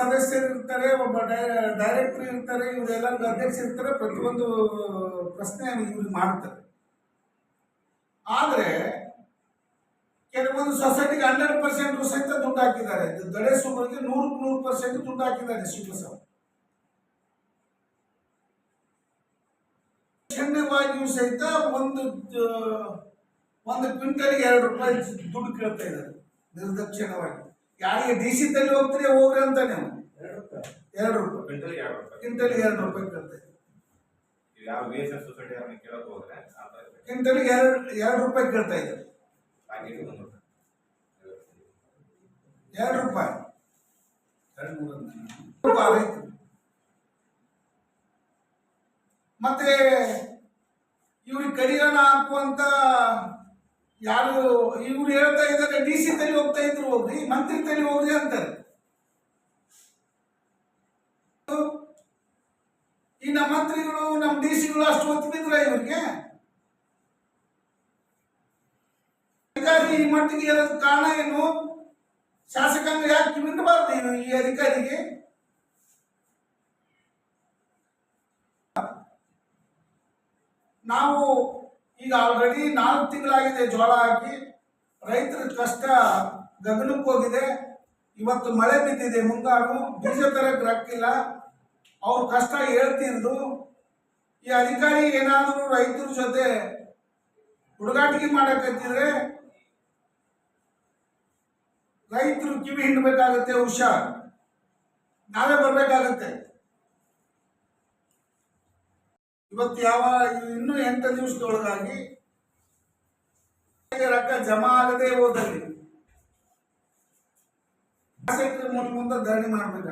ಸದಸ್ಯರು ಇರ್ತಾರೆ, ಒಬ್ಬ ಡೈರೆಕ್ಟರ್ ಇರ್ತಾರೆ, ಇವರೆಲ್ಲ ಅಧ್ಯಕ್ಷ ಇರ್ತಾರೆ, ಪ್ರತಿಯೊಂದು ಪ್ರಶ್ನೆ ಇವ್ರಿಗೆ ಮಾಡ್ತಾರೆ. ಆದರೆ ಕೆಲವೊಂದು ಸೊಸೈಟಿಗೆ ಹಂಡ್ರೆಡ್ ಪರ್ಸೆಂಟ್ ಸಹಿತ ದುಡ್ಡು ಹಾಕಿದ್ದಾರೆ. ದಳೆ ಸುಮಾರಿಗೆ ನೂರಕ್ಕೆ ನೂರು ಪರ್ಸೆಂಟ್ ದುಡ್ಡು ಹಾಕಿದ್ದಾರೆ ಶಿವಪ್ರಸಾದ್ ಸಹಿತ ಒಂದು ಒಂದು ಕ್ವಿಂಟಲ್ಗೆ ಎರಡು ರೂಪಾಯಿ ದುಡ್ಡು ಕೇಳ್ತಾ ಇದ್ದಾರೆ, ನಿರ್ದಕ್ಷಿಣವಾಗಿ. ಯಾರಿಗೆ ಡಿ ಸಿ ತಲೆ ಹೋಗ್ತೀರಿ ಹೋಗ್ರಿ ಅಂತ ನೀವು ಎರಡು ರೂಪಾಯಿ. ಕ್ವಿಂಟಲ್ ಎರಡು ರೂಪಾಯಿ. ಕ್ವಿಂಟಲ್ಗೆ ಎರಡು ರೂಪಾಯಿ ಕೇಳ್ತಾ. ಯಾವ ಬಿ ಎಸ್ ಎಫ್ ಸೊಸೈಟಿ ಅವ್ರನ್ನ ಕೇಳಕ್ ಹೋದ್ರೆ ಕ್ವಿಂಟಲ್ಗೆ ಎರಡು ಎರಡು ರೂಪಾಯಿ ಕೇಳ್ತಾ ಇದ್ದಾರೆ ಎರಡು ರೂಪಾಯಿ. ಎರಡು ಮೂರು ರೈತರು. ಮತ್ತೆ ಇವ್ರಿಗೆ ಕಡಿಯೋಣ ಹಾಕುವಂತ ಯಾರು ಇವ್ರು ಹೇಳ್ತಾ ಇದ್ದಾರೆ ಡಿ ಸಿ ತಲೆ ಹೋಗ್ತಾ ಇದ್ರು ಹೋಗ್ರಿ, ಮಂತ್ರಿ ತಲೆ ಹೋಗ್ರಿ ಅಂತಾರೆ. ಈ ನಮ್ಮ ಮಂತ್ರಿಗಳು, ನಮ್ಮ ಡಿ ಸಿಗಳು ಅಷ್ಟು ಒತ್ತು ಇವ್ರಿಗೆ? ಅಧಿಕಾರಿ ಈ ಮಟ್ಟಿಗೆ ಕಾರಣ ಏನು? ಶಾಸಕಾಂಗ ಯಾಕೆ ಕಿವಿಡಬಾರ್ದು ಇವ್ರು ಈ ಅಧಿಕಾರಿಗೆ? ನಾವು ಈಗ ಆಲ್ರೆಡಿ ನಾಲ್ಕು ತಿಂಗಳಾಗಿದೆ ಜೋಳ ಹಾಕಿ. ರೈತರ ಕಷ್ಟ ಗಗನಕ್ಕೆ ಹೋಗಿದೆ. ಇವತ್ತು ಮಳೆ ಬಿದ್ದಿದೆ ಮುಂಗಾರು. ಬೀಜ ತರಕ್ಕೆ ರಕ್ಕಿಲ್ಲ ಅವ್ರ ಕಷ್ಟ ಹೇಳ್ತಿದ್ರು. ಈ ಅಧಿಕಾರಿ ಏನಾದರೂ ರೈತರ ಜೊತೆ ಹುಡುಗಾಟಿಕೆ ಮಾಡಕತ್ತಿದ್ರೆ ರೈತರು ಕಿವಿ ಹಿಂಡಬೇಕಾಗತ್ತೆ, ಹುಷಾರ್. ನಾವೇ ಬರ್ಬೇಕಾಗತ್ತೆ. ಇವತ್ತು ಯಾವ ಇನ್ನೂ ಎಂಟು ದಿವಸದೊಳಗಾಗಿ ರೊಕ್ಕ ಜಮಾ ಆಗದೆ ಹೋದಲ್ಲಿ ಮುಂದೆ ಧರಣಿ ಮಾಡ್ಬೇಕಾಗುತ್ತೆ